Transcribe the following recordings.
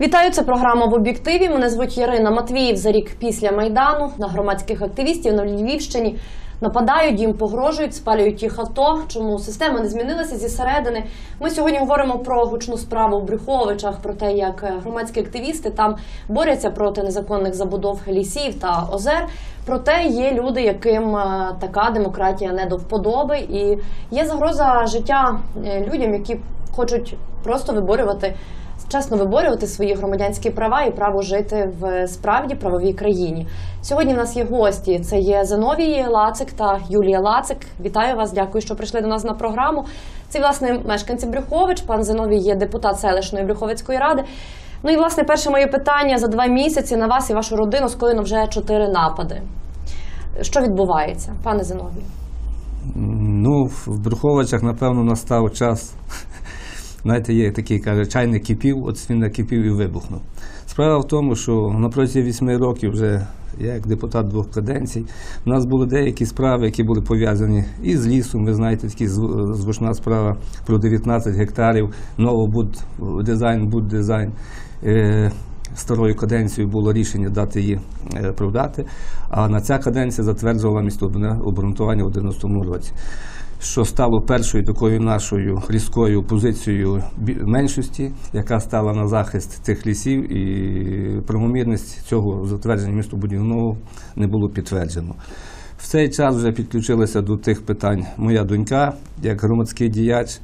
Вітаю, це програма в об'єктиві. Мене звуть Ярина Матвіїв. За рік після майдану на громадських активістів на Львівщині нападають, їм погрожують, спалюють їх авто. Чому система не змінилася зі середини? Ми сьогодні говоримо про гучну справу в Брюховичах, про те, як е, громадські активісти там борються проти незаконних забудов лісів та озер. Проте є люди, яким е, така демократія не до вподоби, і є загроза життя е, людям, які хочуть просто виборювати чесно виборювати свої громадянські права і право жити в справді правовій країні. Сьогодні в нас є гості. Це є Зиновій Лацик та Юлія Лацик. Вітаю вас, дякую, що прийшли до нас на програму. Це власне мешканці Брюхович. Пан Зиновій є депутат селищної Брюховицької ради. Ну і власне перше моє питання за два місяці на вас і вашу родину скоєно вже чотири напади. Що відбувається, пане Зиновій? Ну, в Бруховичах, напевно, настав час. Знаєте, є такий каже, чайник кипів, от він накипів і вибухнув. Справа в тому, що на протязі вісьми років вже я як депутат двох каденцій, у нас були деякі справи, які були пов'язані і з лісом. Ви знаєте, такі звучна справа про 19 гектарів, новобуд дизайн, буд дизайн. Е, Старою каденцією було рішення дати її е, продати, а на ця каденція затверджувала місто обґрунтування у 90-му році що стало першою такою нашою різкою позицією меншості, яка стала на захист цих лісів, і правомірність цього затвердження містобудівного не було підтверджено. В цей час вже підключилася до тих питань моя донька, як громадський діяч.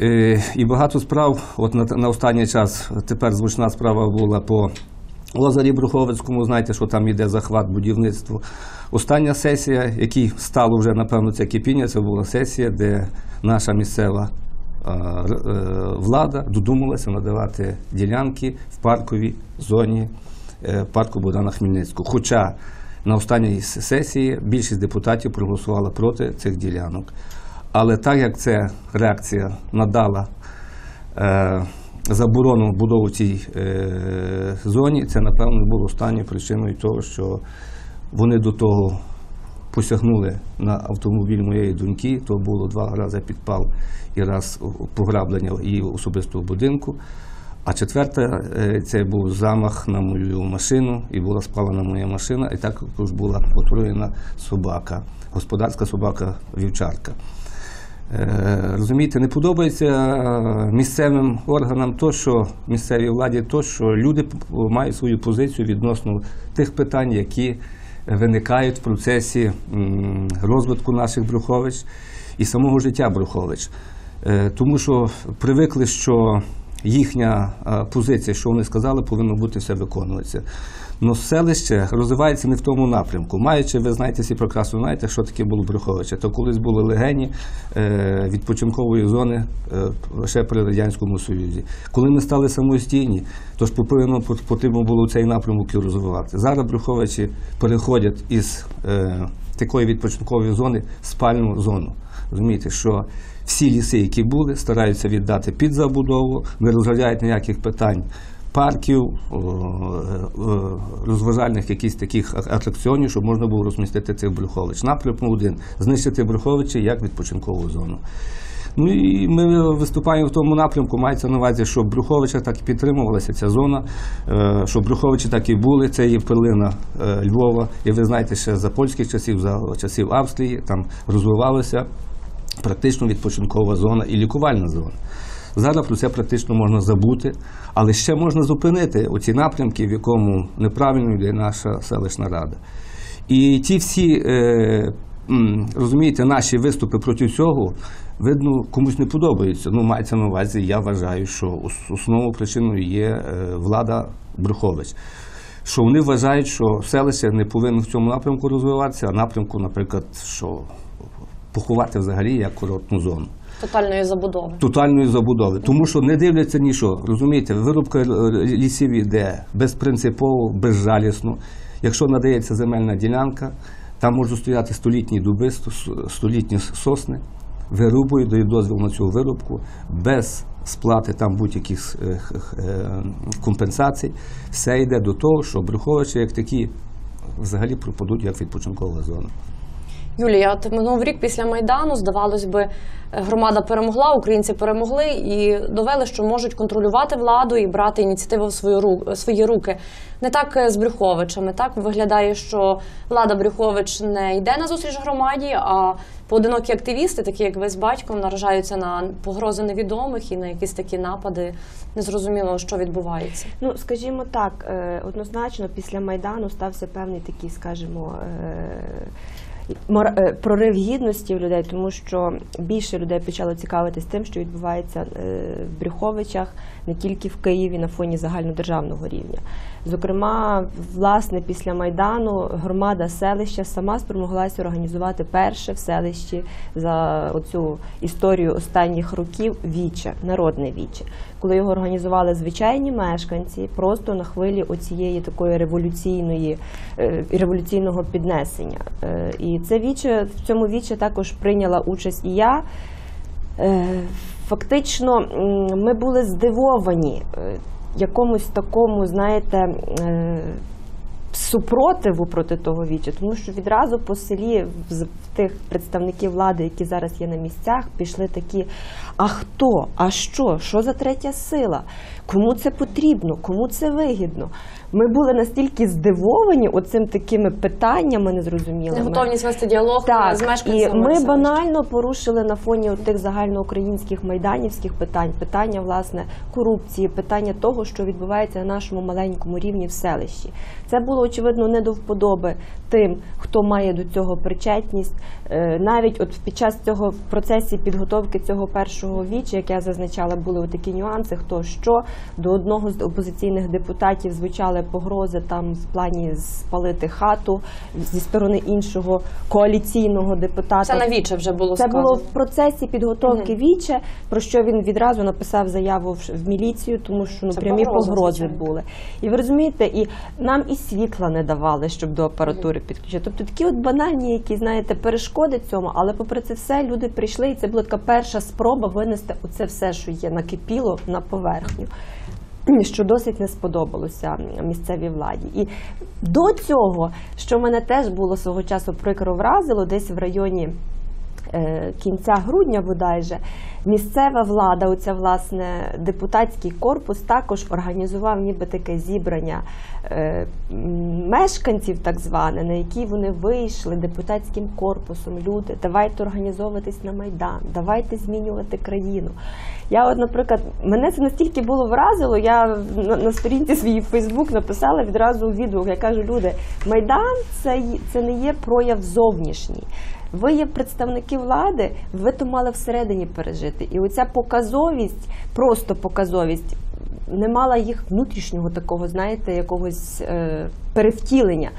Е, і багато справ, от на, останній час тепер звучна справа була по озері Бруховицькому, знаєте, що там йде захват будівництва. Остання сесія, якій стало вже, напевно, це кипіння, це була сесія, де наша місцева е, влада додумалася надавати ділянки в парковій зоні е, парку Богдана Хмельницького. Хоча на останній сесії більшість депутатів проголосувала проти цих ділянок. Але так як це реакція надала е, заборону будову цій е, зоні, це, напевно, було останньою причиною того, що вони до того посягнули на автомобіль моєї доньки, то було два рази підпал і раз пограблення її особистого будинку. А четверте, е, це був замах на мою машину, і була спалена моя машина, і також була отруєна собака, господарська собака вівчарка. Е, розумієте, не подобається е, місцевим органам то, що місцевій владі, то, що люди мають свою позицію відносно тих питань, які виникають в процесі розвитку наших Брухович і самого життя Брухович. Е, тому що привикли, що їхня позиція, що вони сказали, повинно бути все виконуватися. Но селище розвивається не в тому напрямку. Маючи, ви знаєте, всі прекрасно знаєте, що таке було Брюховича. То колись були легені е, відпочинкової зони е, лише при Радянському Союзі. Коли ми стали самостійні, то ж потрібно, потрібно було цей напрямок і розвивати. Зараз Брюховичі переходять із е, такої відпочинкової зони в спальну зону. Розумієте, що всі ліси, які були, стараються віддати під забудову, не розглядають ніяких питань парків, розважальних якісь таких атракціонів, щоб можна було розмістити цих Брюхович. Напрямок один знищити Брюховичі як відпочинкову зону. Ну і ми виступаємо в тому напрямку, мається на увазі, щоб Брюховича так і підтримувалася ця зона, е, щоб Брюховичі так і були. Це є перлина е, Львова. І ви знаєте, ще за польських часів, за часів Австрії, там розвивалася практично відпочинкова зона і лікувальна зона. Зараз про це практично можна забути, але ще можна зупинити оці напрямки, в якому неправильно йде наша селищна рада. І ті всі, е, розумієте, наші виступи проти цього, видно, комусь не подобаються. Ну, мається на увазі, я вважаю, що основною причиною є е, влада Брухович. Що вони вважають, що селище не повинно в цьому напрямку розвиватися, а напрямку, наприклад, що поховати взагалі як курортну зону. Тотальної забудови. Тотальної забудови. Тому що не дивляться нічого. Розумієте, вирубка лісів йде безпринципово, безжалісно. Якщо надається земельна ділянка, там можуть стояти столітні дуби, столітні сосни, вирубують, дають дозвіл на цю вирубку, без сплати там будь-яких е, е, компенсацій. Все йде до того, що Брюховичі як такі взагалі пропадуть як відпочинкова зона. Юлія, от минув рік після майдану, здавалось би, громада перемогла, українці перемогли і довели, що можуть контролювати владу і брати ініціативу в свою ру- свої руки. Не так е, з Брюховичами. Так виглядає, що влада Брюхович не йде на зустріч громаді, а поодинокі активісти, такі як ви з батьком, наражаються на погрози невідомих і на якісь такі напади. Незрозуміло, що відбувається. Ну, скажімо так, е, однозначно після Майдану стався певний такий, скажімо, е, прорив гідності в людей, тому що більше людей почало цікавитись тим, що відбувається е, в Брюховичах, не тільки в Києві, на фоні загальнодержавного рівня. Зокрема, власне, після Майдану громада селища сама спромоглася організувати перше в селищі за оцю історію останніх років віче, народне віче. Коли його організували звичайні мешканці, просто на хвилі оцієї такої революційної е, революційного піднесення. Е, І це віче в цьому віче також прийняла участь і я. Е, Фактично, ми були здивовані якомусь такому, знаєте, супротиву проти того віча, тому що відразу по селі з- тих представників влади, які зараз є на місцях, пішли такі: а хто? А що? Що за третя сила? Кому це потрібно? Кому це вигідно? Ми були настільки здивовані оцим такими питаннями незрозумілими. Неготовність вести діалог Так, з і мешканцями. ми банально порушили на фоні тих загальноукраїнських майданівських питань, питання власне корупції, питання того, що відбувається на нашому маленькому рівні в селищі. Це було очевидно не до вподоби тим, хто має до цього причетність. Е, Навіть от під час цього в процесі підготовки цього першого віча, як я зазначала, були такі нюанси, хто що до одного з опозиційних депутатів звучали погрози там в плані спалити хату зі сторони іншого коаліційного депутата. Це навіче вже було Це сказано. було в процесі підготовки віче, про що він відразу написав заяву в, міліцію, тому що ну Це прямі погроза, погрози були. І ви розумієте, і нам і світла не давали, щоб до апаратури підключити. Тобто такі от банальні, які знаєте, перешкоди цьому, але попри це все люди прийшли, і це була така перша спроба винести оце все, що є накипіло на поверхню. Що досить не сподобалося місцевій владі, і до цього, що мене теж було свого часу прикро вразило, десь в районі кінця грудня, бодайже, місцева влада, оця власне депутатський корпус, також організував ніби таке зібрання е, мешканців, так зване, на які вони вийшли депутатським корпусом. Люди, давайте організовуватись на майдан, давайте змінювати країну. Я, от, наприклад, мене це настільки було вразило. Я на, сторінці своїй Фейсбук написала відразу відгук. Я кажу, люди, майдан це, це не є прояв зовнішній. Ви є представники влади, ви то мали всередині пережити. І оця показовість, просто показовість, не мала їх внутрішнього такого, знаєте, якогось е, перевтілення.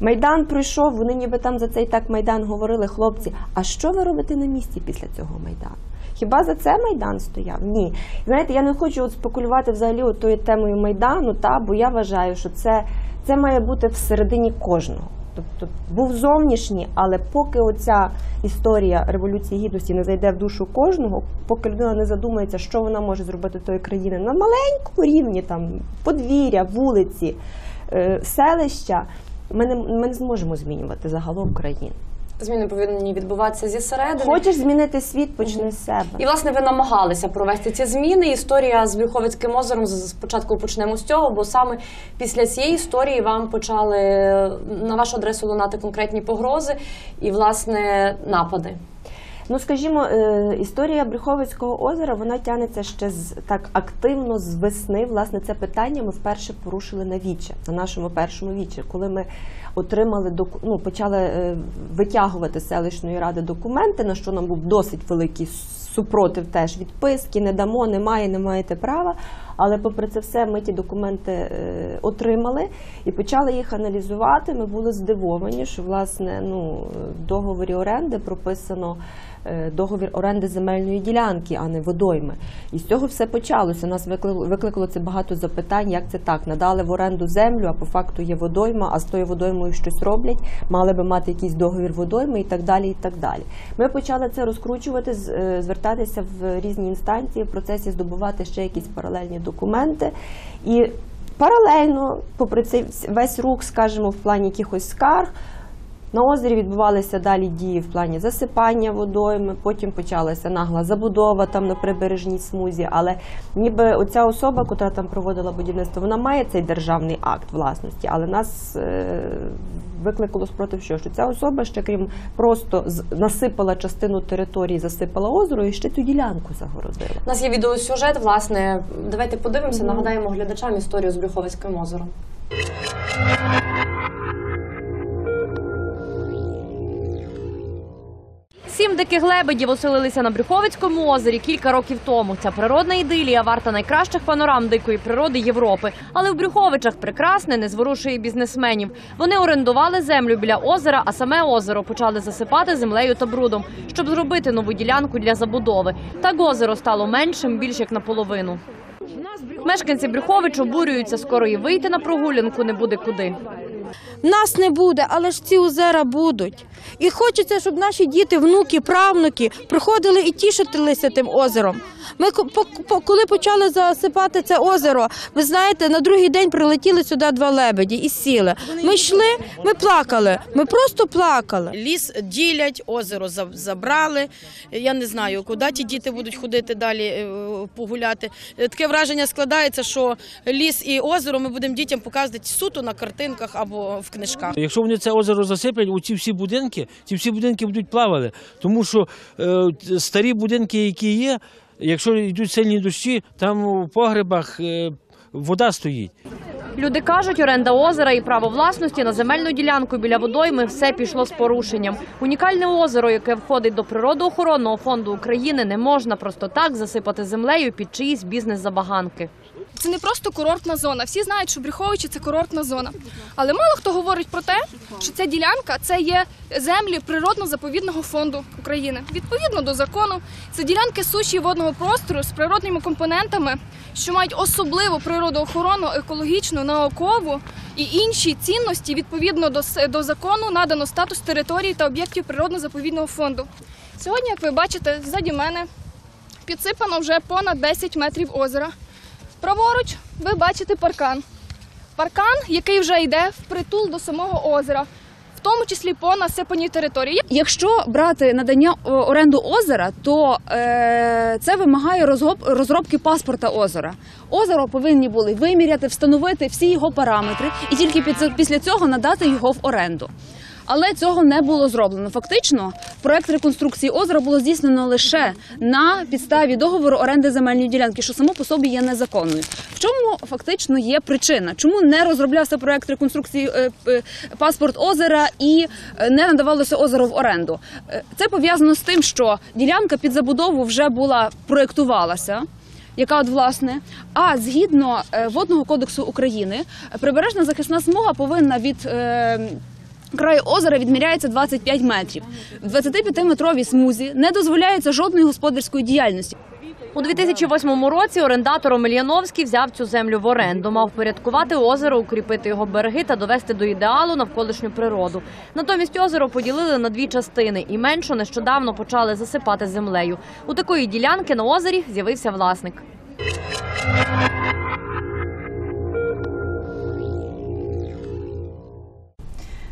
Майдан пройшов, вони ніби там за цей так майдан говорили, хлопці. А що ви робите на місці після цього майдану? Хіба за це майдан стояв? Ні. Знаєте, я не хочу от спекулювати взагалі тою темою майдану, та бо я вважаю, що це, це має бути всередині кожного. Тобто був зовнішній, але поки оця історія революції гідності не зайде в душу кожного, поки людина не задумається, що вона може зробити тої країни на маленькому рівні, там подвір'я, вулиці, е, селища, ми не, ми не зможемо змінювати загалом країну. Зміни повинні відбуватися зі середини. Хочеш змінити світ, почни з себе. І власне ви намагалися провести ці зміни. Історія з Брюховицьким озером спочатку почнемо з цього, бо саме після цієї історії вам почали на вашу адресу лунати конкретні погрози і власне напади. Ну, скажімо, е, історія Брюховицького озера вона тягнеться ще з так активно з весни. Власне, це питання ми вперше порушили на віче, на нашому першому вічі, коли ми отримали ну, почали е, витягувати селищної ради документи, на що нам був досить великий супротив теж відписки, не дамо, немає, не маєте права. Але попри це все, ми ті документи е, отримали і почали їх аналізувати. Ми були здивовані, що власне ну, в договорі оренди прописано договір оренди земельної ділянки, а не водойми. І з цього все почалося. Нас викликало це багато запитань, як це так. Надали в оренду землю, а по факту є водойма, а з тою водоймою щось роблять, мали би мати якийсь договір водойми і так далі. і так далі. Ми почали це розкручувати, е, звертатися в різні інстанції, в процесі здобувати ще якісь паралельні документи. І паралельно, попри цей весь рух, скажімо, в плані якихось скарг, На озері відбувалися далі дії в плані засипання водойми, потім почалася нагла забудова там на прибережній смузі. Але ніби оця особа, яка там проводила будівництво, вона має цей державний акт власності, але нас е, викликало спротив, що, що ця особа ще крім просто насипала частину території, засипала озеро і ще цю ділянку загородила. У нас є відеосюжет, власне. Давайте подивимося, нагадаємо глядачам історію з Брюховицьким озером. Сім диких лебедів оселилися на Брюховицькому озері кілька років тому. Ця природна ідилія варта найкращих панорам дикої природи Європи. Але в Брюховичах прекрасне не зворушує бізнесменів. Вони орендували землю біля озера, а саме озеро почали засипати землею та брудом, щоб зробити нову ділянку для забудови. Так озеро стало меншим більш як наполовину. Мешканці Брюхович обурюються, скоро і вийти на прогулянку не буде куди. Нас не буде, але ж ці озера будуть. І хочеться, щоб наші діти, внуки, правнуки приходили і тішилися тим озером. Ми коли почали засипати це озеро, ви знаєте, на другий день прилетіли сюди два лебеді і сіли. Ми йшли, ми плакали, ми просто плакали. Ліс ділять, озеро за- забрали. Я не знаю, куди ті діти будуть ходити далі е, погуляти. Таке враження складається, що ліс і озеро ми будемо дітям показувати суто на картинках або в книжках. Якщо вони це озеро засиплять, оці всі будинки, ці всі будинки будуть плавали. Тому що е, старі будинки, які є, якщо йдуть сильні дощі, там у погребах е, вода стоїть. Люди кажуть, оренда озера і право власності на земельну ділянку біля водойми все пішло з порушенням. Унікальне озеро, яке входить до природоохоронного фонду України, не можна просто так засипати землею під чиїсь бізнес-забаганки. Це не просто курортна зона. Всі знають, що Брюховичі це курортна зона. Але мало хто говорить про те, що ця ділянка це є землі природно-заповідного фонду України. Відповідно до закону, це ділянки суші і водного простору з природними компонентами, що мають особливу природоохоронну, екологічну, наукову і інші цінності. Відповідно до, до закону надано статус території та об'єктів природно-заповідного фонду. Сьогодні, як ви бачите, ззаді мене підсипано вже понад 10 метрів озера. Праворуч ви бачите паркан. Паркан, який вже йде впритул до самого озера, в тому числі по насипаній території. Якщо брати надання оренду озера, то е, це вимагає розробки паспорта озера. Озеро повинні були виміряти, встановити всі його параметри і тільки після цього надати його в оренду. Але цього не було зроблено. Фактично, проект реконструкції озера було здійснено лише на підставі договору оренди земельної ділянки, що само по собі є незаконною. В чому фактично є причина? Чому не розроблявся проект реконструкції е, паспорт озера і е, не надавалося озеро в оренду? Е, Це пов'язано з тим, що ділянка під забудову вже була проєктувалася. Яка от власне, а згідно водного кодексу України, прибережна захисна смуга повинна від краю озера відміряється 25 метрів. В 25-метровій смузі не дозволяється жодної господарської діяльності. У 2008 році орендатор Омельяновський взяв цю землю в оренду, мав порядкувати озеро, укріпити його береги та довести до ідеалу навколишню природу. Натомість озеро поділили на дві частини і меншу нещодавно почали засипати землею. У такої ділянки на озері з'явився власник.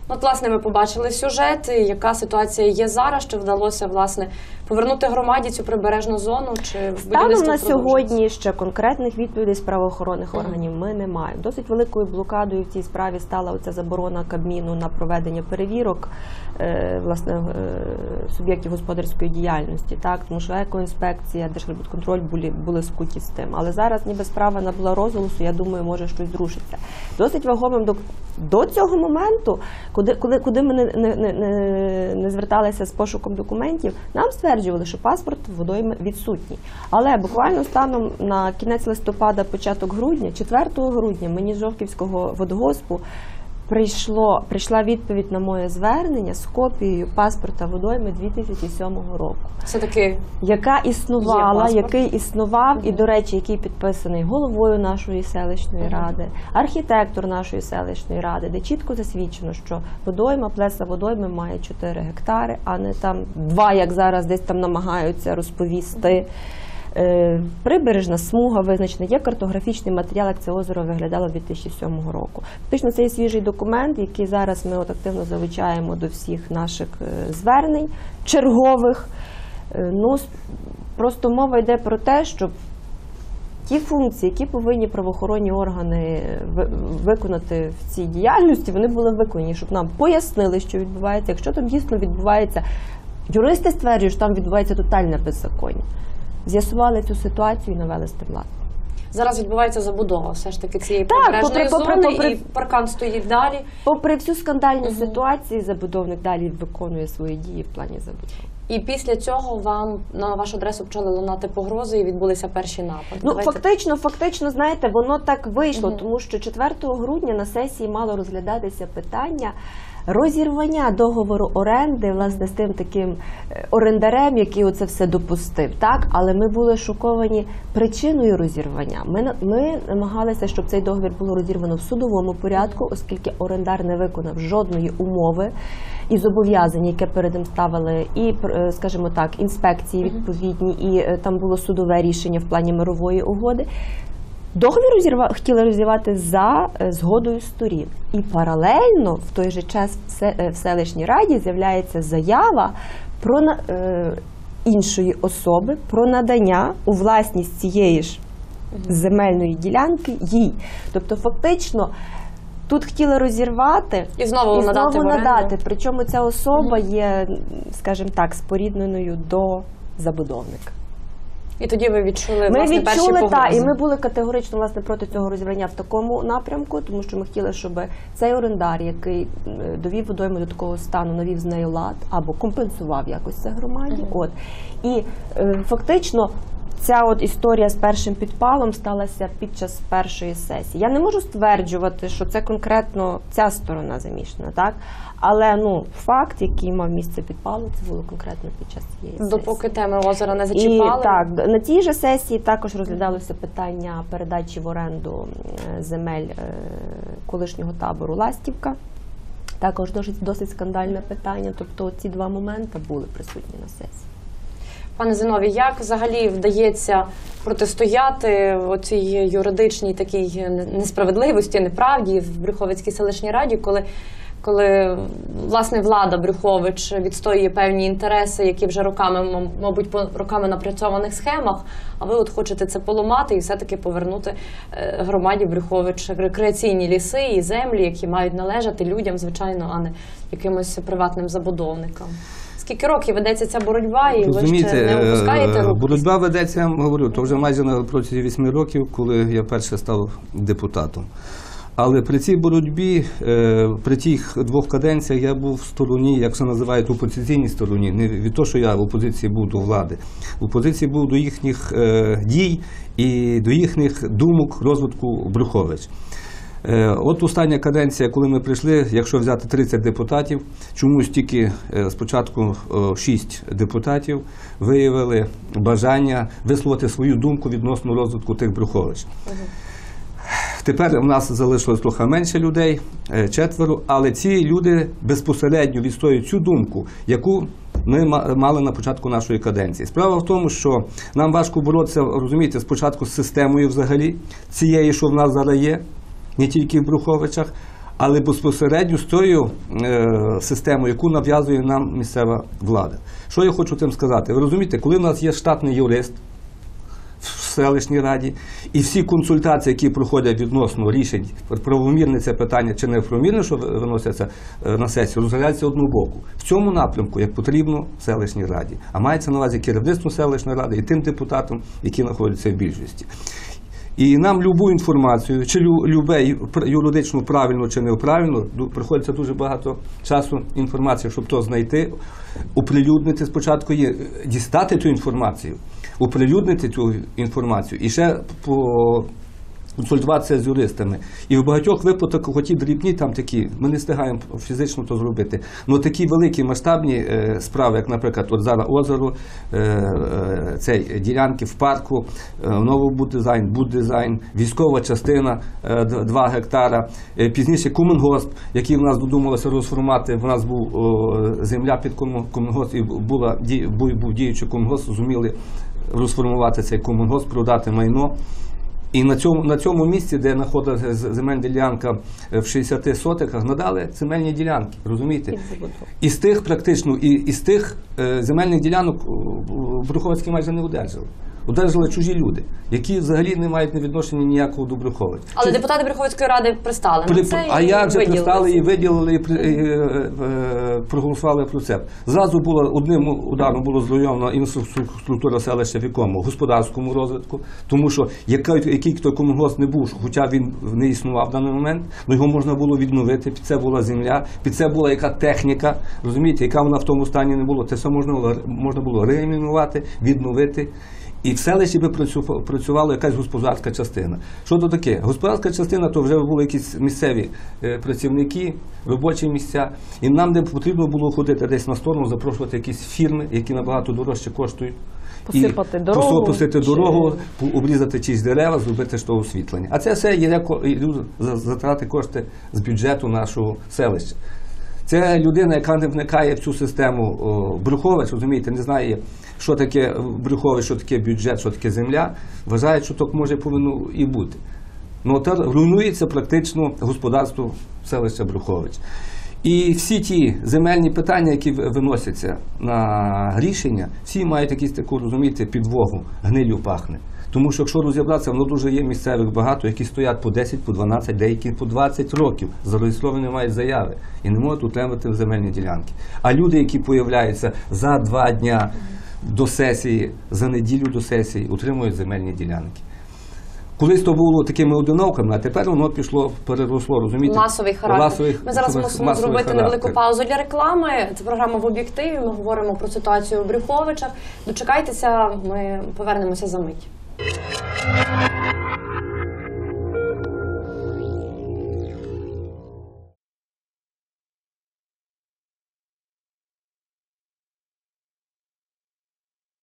От, власне, ми побачили сюжет, яка ситуація є зараз. Чи вдалося власне повернути громаді цю прибережну зону? Чи Станом на сьогодні ще конкретних відповідей з правоохоронних органів ми не маємо. Досить великою блокадою в цій справі стала оця заборона Кабміну на проведення перевірок е, власне е, суб'єктів господарської діяльності, так тому що екоінспекція, держконтроль були були скуті з тим. Але зараз ніби справа набула розголосу. Я думаю, може щось зрушиться. Досить вагомим до, до цього моменту, куди коли куди ми не, не, не, не, не зверталися з пошуком документів, нам стверджували, що паспорт водойми відсутній. Але буквально станом на кінець листопада, початок грудня, 4 грудня, мені з Жовківського водогоспу прийшло, прийшла відповідь на моє звернення з копією паспорта водойми 2007 року. Все таки яка існувала, який існував, і, до речі, який підписаний головою нашої селищної ради, архітектор нашої селищної ради, де чітко засвідчено, що водойма, плеса водойми має 4 гектари, а не там 2, як зараз десь там намагаються розповісти. Е, Прибережна смуга визначена, є картографічний матеріал, як це озеро виглядало 2007 року. Фактично, це є свіжий документ, який зараз ми от активно залучаємо до всіх наших е, звернень чергових. Е, Ну, просто мова йде про те, щоб ті функції, які повинні правоохоронні органи виконати в цій діяльності, вони були виконані, щоб нам пояснили, що відбувається. Якщо там дійсно відбувається, юристи стверджують, що там відбувається тотальне беззаконня. З'ясували цю ситуацію і навели з. Зараз відбувається забудова все ж таки цієї Так, прибережної попри- попри- зони, попри- і паркан стоїть далі. Попри всю скандальну ситуацію, забудовник далі виконує свої дії в плані забудови. І після цього вам на вашу адресу почали лунати погрози і відбулися перші напади. Ну Давайте- фактично, фактично, знаєте, воно так вийшло, Мгм. тому що 4 грудня на сесії мало розглядатися питання. Розірвання договору оренди власне з тим таким е, орендарем, який оце все допустив, так але ми були шоковані причиною розірвання. Ми ми намагалися, щоб цей договір було розірвано в судовому порядку, оскільки орендар не виконав жодної умови і зобов'язання, яке перед ним ставили, і е, скажімо так, інспекції відповідні, і е, там було судове рішення в плані мирової угоди. Договір розірва... хотіли розірвати за е, згодою сторін. І паралельно в той же час в, е, селищній раді з'являється заява про е... іншої особи про надання у власність цієї ж земельної ділянки їй. Тобто, фактично, тут хотіли розірвати І знову і надати знову надати. Причому ця особа є, скажімо так, спорідненою до забудовника. І тоді ви відчули Ми власне перші відчули погрози. та і ми були категорично власне проти цього розібрання в такому напрямку, тому що ми хотіли, щоб цей орендар, який е, довів водойму до такого стану, навів з нею лад або компенсував якось це громаді. От і е, фактично. Ця от історія з першим підпалом сталася під час першої сесії. Я не можу стверджувати, що це конкретно ця сторона замішана, так але ну факт, який мав місце підпалу, це було конкретно під час цієї сесії. допоки теми озера не зачіпали. І так, на тій же сесії також розглядалося питання передачі в оренду е, земель е, колишнього табору Ластівка. Також досить, досить скандальне питання. Тобто ці два моменти були присутні на сесії. Пане Зиновій, як взагалі вдається протистояти оцій юридичній такій несправедливості, неправді в Брюховицькій селищній раді, коли, коли власне влада Брюхович відстоює певні інтереси, які вже роками, мабуть, по роками напрацьованих схемах, а ви от хочете це поламати і все-таки повернути е, громаді Брюхович рекреаційні ліси і землі, які мають належати людям, звичайно, а не якимось приватним забудовникам. Скільки років ведеться ця боротьба, і ви ще не е, опускаєте е, рук? боротьба ведеться, я вам говорю, то вже майже на протязі 8 років, коли я перше став депутатом. Але при цій боротьбі, е, при тих двох каденціях я був в стороні, як це називають, опозиційній стороні. Не від того, що я в опозиції був до влади. В опозиції був до їхніх е, дій і до їхніх думок розвитку Брюхович. Е, От остання каденція, коли ми прийшли, якщо взяти 30 депутатів, чомусь тільки е, спочатку 6 депутатів виявили бажання висловити свою думку відносно розвитку тих Брюхович. Тепер у нас залишилось трохи менше людей, е, четверо, але ці люди безпосередньо відстоюють цю думку, яку ми мали на початку нашої каденції. Справа в тому, що нам важко боротися, розумієте, спочатку з системою взагалі, цієї, що в нас зараз є, не тільки в Бруховичах, але безпосередньо з тою е, системою, яку нав'язує нам місцева влада. Що я хочу цим сказати? Ви розумієте, коли в нас є штатний юрист, в селищній раді, і всі консультації, які проходять відносно рішень, правомірне це питання чи не правомірне, що виносяться е, на сесію, розглядаються однобоку. В цьому напрямку, як потрібно в селищній раді. А мається на увазі керівництво селищної ради і тим депутатам, які знаходяться в більшості. І нам любу інформацію, чи лю- любе юридично правильно чи неправильно, приходиться дуже багато часу інформації, щоб то знайти, оприлюднити. Спочатку є, дістати цю інформацію, оприлюднити цю інформацію і ще по консультуватися з юристами. І в багатьох випадках, хоті дрібні там такі, ми не встигаємо фізично то зробити. Ну такі великі масштабні е, справи, як, наприклад, от зараз озеро, е, е, цей ділянки в парку, е, новобуддизайн, буддизайн, військова частина 2 гектара. Е, Пізніше Комунгосп, який в нас додумалося розформати. В нас був о, земля під Кому- Комунгосп і була був, був діючий Комунгосп, зуміли розформувати цей Комунгосп, продати майно. І на цьому, на цьому місці, де знаходилася земельна ділянка е, в 60 сотиках, надали земельні ділянки, розумієте? І з тих практично, і, і з тих е, земельних ділянок Бруховецький майже не одержали. Одержали чужі люди, які взагалі не мають ні відношення ніякого до Бруховиць. Але Чи- депутати Верховської ради пристали при- на це а і як же пристали і виділили, і, при- і, е, е, проголосували про це? Зразу було одним ударом було зруйновано інфраструктура селища в якому господарському розвитку, тому що яка, який той комунгос не був, хоча він не існував в даний момент, ну його можна було відновити. Під це була земля, під це була яка техніка, розумієте, яка вона в тому стані не було. Це все можна було можна було реанімувати, відновити. І в селищі би працювала якась господарська частина. Що то таке? Господарська частина то вже були якісь місцеві е, працівники, робочі місця. І нам не потрібно було ходити десь на сторону, запрошувати якісь фірми, які набагато дорожче коштують. Посипати і дорогу, посипати чи- дорогу, обрізати чиїсь дерева, зробити що освітлення. А це все є затрати кошти з бюджету нашого селища. Це людина, яка не вникає в цю систему о, Брюхович, розумієте, не знає, що таке Брюхович, що таке бюджет, що таке земля, вважає, що так може повинно і бути. Ну, та руйнується практично господарство селища Брюхович. І всі ті земельні питання, які виносяться на рішення, всі мають якісь таку, розумієте, підвогу, гнилю пахне. Тому що якщо розібратися, воно дуже є місцевих багато, які стоять по 10, по 12, деякі по 20 років, зареєстровані мають заяви і не можуть утримати земельні ділянки. А люди, які появляються за два дня до сесії, за неділю до сесії, утримують земельні ділянки. Колись то було такими одинокими, а тепер воно пішло, переросло, розумієте? Масовий характер. Масовий- ми зараз мусимо зробити характер. невелику паузу для реклами. Це програма в об'єктиві. Ми говоримо про ситуацію у Брюховичах. Дочекайтеся, ми повернемося за мить. Thank you.